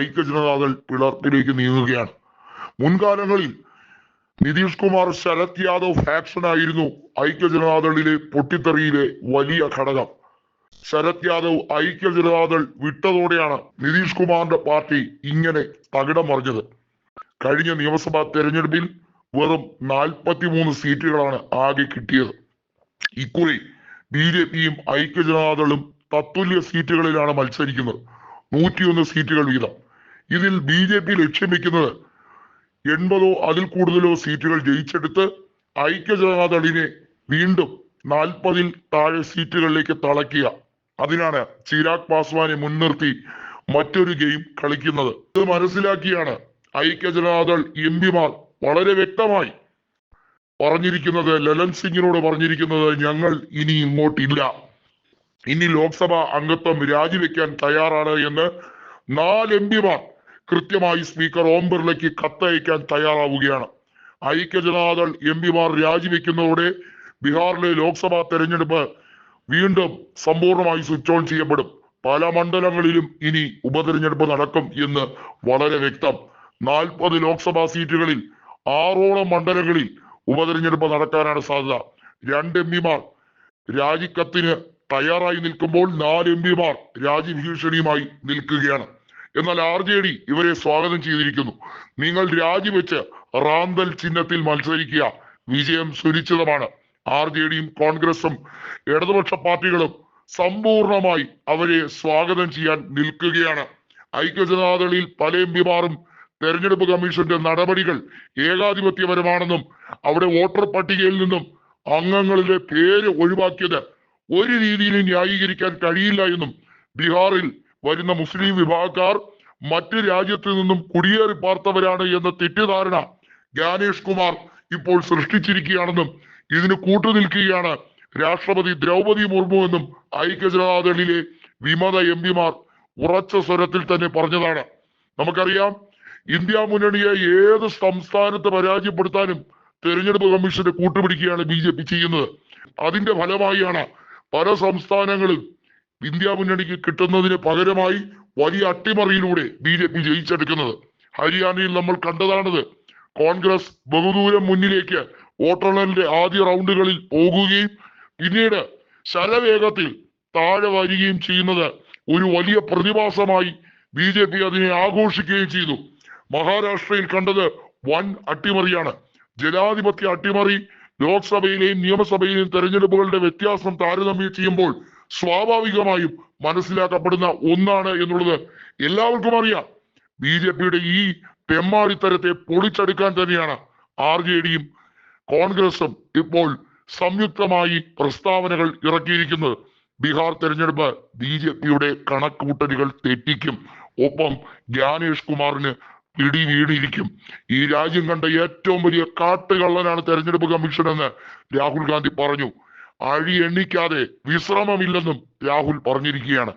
ഐക്യ ജനതാദൾ പിളർപ്പിലേക്ക് നീങ്ങുകയാണ്. മുൻകാലങ്ങളിൽ നിതീഷ് കുമാർ ശരത് യാദവ് ഫാക്ഷൻ ആയിരുന്നു ഐക്യ ജനതാദളിലെ പൊട്ടിത്തെറിയിലെ വലിയ ഘടകം. ശരത് യാദവ് ഐക്യ ജനതാദൾ വിട്ടതോടെയാണ് നിതീഷ് കുമാറിന്റെ പാർട്ടി ഇങ്ങനെ തകിടം മറിഞ്ഞത്. കഴിഞ്ഞ നിയമസഭാ തെരഞ്ഞെടുപ്പിൽ വെറും നാൽപ്പത്തിമൂന്ന് സീറ്റുകളാണ് ആകെ കിട്ടിയത്. ഇക്കുറി ബി ജെ പിയും ഐക്യ ജനതാദളും തത്തുല്യ സീറ്റുകളിലാണ് മത്സരിക്കുന്നത്. നൂറ്റിയൊന്ന് സീറ്റുകൾ വീതം. ഇതിൽ ബി ജെ പി ലക്ഷ്യം വെക്കുന്നത് എൺപതോ അതിൽ കൂടുതലോ സീറ്റുകൾ ജയിച്ചെടുത്ത് ഐക്യ ജനതാദളിനെ വീണ്ടും നാൽപ്പതിൽ താഴെ സീറ്റുകളിലേക്ക് തളയ്ക്കുക. അതിനാണ് ചിരാഗ് പാസ്വാനെ മുൻനിർത്തി മറ്റൊരു ഗെയിം കളിക്കുന്നത്. ഇത് മനസ്സിലാക്കിയാണ് ഐക്യ ജനതാദൾ എം പിമാർ വളരെ വ്യക്തമായി പറഞ്ഞിരിക്കുന്നത് ലലൻ സിംഗിനോട് പറഞ്ഞിരിക്കുന്നത് ഞങ്ങൾ ഇനി ഇങ്ങോട്ടില്ല. ഇനി ലോക്സഭ അംഗത്വം രാജിവെക്കാൻ തയ്യാറാണ് എന്ന് നാല് എം പിമാർ കൃത്യമായി സ്പീക്കർ ഓം ബിർളയ്ക്ക് കത്തയക്കാൻ തയ്യാറാവുകയാണ്. ഐക്യ ജനതാദൾ എം പിമാർ രാജിവെക്കുന്നതോടെ ബീഹാറിലെ ലോക്സഭാ തെരഞ്ഞെടുപ്പ് വീണ്ടും സമ്പൂർണമായി സ്വിച്ച് ഓൺ ചെയ്യപ്പെടും. പല മണ്ഡലങ്ങളിലും ഇനി ഉപതെരഞ്ഞെടുപ്പ് നടക്കും എന്ന് വളരെ വ്യക്തം. നാൽപ്പത് ലോക്സഭാ സീറ്റുകളിൽ ആറോളം മണ്ഡലങ്ങളിൽ ഉപതെരഞ്ഞെടുപ്പ് നടക്കാനാണ് സാധ്യത. രണ്ട് എം പിമാർ രാജിക്കത്തിന് തയ്യാറായി നിൽക്കുമ്പോൾ നാല് എം പിമാർ രാജ്യഭീഷണിയുമായി നിൽക്കുകയാണ്. എന്നാൽ ആർ ജെ ഡി ഇവരെ സ്വാഗതം ചെയ്തിരിക്കുന്നു. നിങ്ങൾ രാജിവെച്ച് റാന്തൽ ചിഹ്നത്തിൽ മത്സരിക്കുക. വിജയം സുനിശ്ചിതമാണ്. ആർ ജെ ഡിയും കോൺഗ്രസും ഇടതുപക്ഷ പാർട്ടികളും സമ്പൂർണമായി അവരെ സ്വാഗതം ചെയ്യാൻ നിൽക്കുകയാണ്. ഐക്യജനതാദളിൽ പല എം പിമാരും തെരഞ്ഞെടുപ്പ് കമ്മീഷന്റെ നടപടികൾ ഏകാധിപത്യപരമാണെന്നും അവിടെ വോട്ടർ പട്ടികയിൽ നിന്നും അംഗങ്ങളുടെ പേര് ഒഴിവാക്കിയത് ഒരു രീതിയിലും ന്യായീകരിക്കാൻ കഴിയില്ല എന്നും ബീഹാറിൽ വരുന്ന മുസ്ലിം വിഭാഗക്കാർ മറ്റു രാജ്യത്തു നിന്നും കുടിയേറി പാർത്തവരാണ് എന്ന തെറ്റിദ്ധാരണ ഗാനേഷ് കുമാർ ഇപ്പോൾ സൃഷ്ടിച്ചിരിക്കുകയാണെന്നും ഇതിന് കൂട്ടുനിൽക്കുകയാണ് രാഷ്ട്രപതി ദ്രൗപതി മുർമു എന്നും ഐക്യ ജനതാദളിലെ വിമത എം പിമാർ ഉറച്ച സ്വരത്തിൽ തന്നെ പറഞ്ഞതാണ്. നമുക്കറിയാം ഇന്ത്യ മുന്നണിയെ ഏത് സംസ്ഥാനത്ത് പരാജയപ്പെടുത്താനും തെരഞ്ഞെടുപ്പ് കമ്മീഷന്റെ കൂട്ടുപിടിക്കുകയാണ് ബി ജെ പി ചെയ്യുന്നത്. അതിന്റെ ഫലമായാണ് പല സംസ്ഥാനങ്ങളും ഇന്ത്യ മുന്നണിക്ക് കിട്ടുന്നതിന് പകരമായി വലിയ അട്ടിമറിയിലൂടെ ബി ജെ പി ജയിച്ചെടുക്കുന്നത്. ഹരിയാനയിൽ നമ്മൾ കണ്ടതാണത്. കോൺഗ്രസ് ബഹുദൂരം മുന്നിലേക്ക് വോട്ടെണ്ണലിന്റെ ആദ്യ റൗണ്ടുകളിൽ പോകുകയും പിന്നീട് ശരവേഗത്തിൽ താഴെ വരികയും ചെയ്യുന്നത് ഒരു വലിയ പ്രതിഭാസമായി ബി ജെ പി അതിനെ ആഘോഷിക്കുകയും ചെയ്തു. മഹാരാഷ്ട്രയിൽ കണ്ടത് വൻ അട്ടിമറിയാണ്. ജനാധിപത്യ അട്ടിമറി ലോക്സഭയിലെയും നിയമസഭയിലെയും തെരഞ്ഞെടുപ്പുകളുടെ വ്യത്യാസം താരതമ്യം ചെയ്യുമ്പോൾ സ്വാഭാവികമായും മനസ്സിലാക്കപ്പെടുന്ന ഒന്നാണ് എന്നുള്ളത് എല്ലാവർക്കും അറിയാം. ബി ജെ പിയുടെ ഈ തെമ്മാടിത്തരത്തെ പൊളിച്ചെടുക്കാൻ തന്നെയാണ് ആർ ജെ ഡിയും കോൺഗ്രസും ഇപ്പോൾ സംയുക്തമായി പ്രസ്താവനകൾ ഇറക്കിയിരിക്കുന്നത്. ബീഹാർ തെരഞ്ഞെടുപ്പ് ബി ജെ പിയുടെ കണക്കുകൂട്ടലുകൾ തെറ്റിക്കും. ഒപ്പം ജ്ഞാനേഷ് കുമാറിന് പിടി വീണിരിക്കും ഈ രാജ്യം കണ്ട ഏറ്റവും വലിയ കാട്ടുകള്ളനാണ് തെരഞ്ഞെടുപ്പ് കമ്മീഷൻ എന്ന് രാഹുൽ ഗാന്ധി പറഞ്ഞു. അഴി എണ്ണിക്കാതെ വിശ്രമമില്ലെന്നും രാഹുൽ പറഞ്ഞിരിക്കുകയാണ്.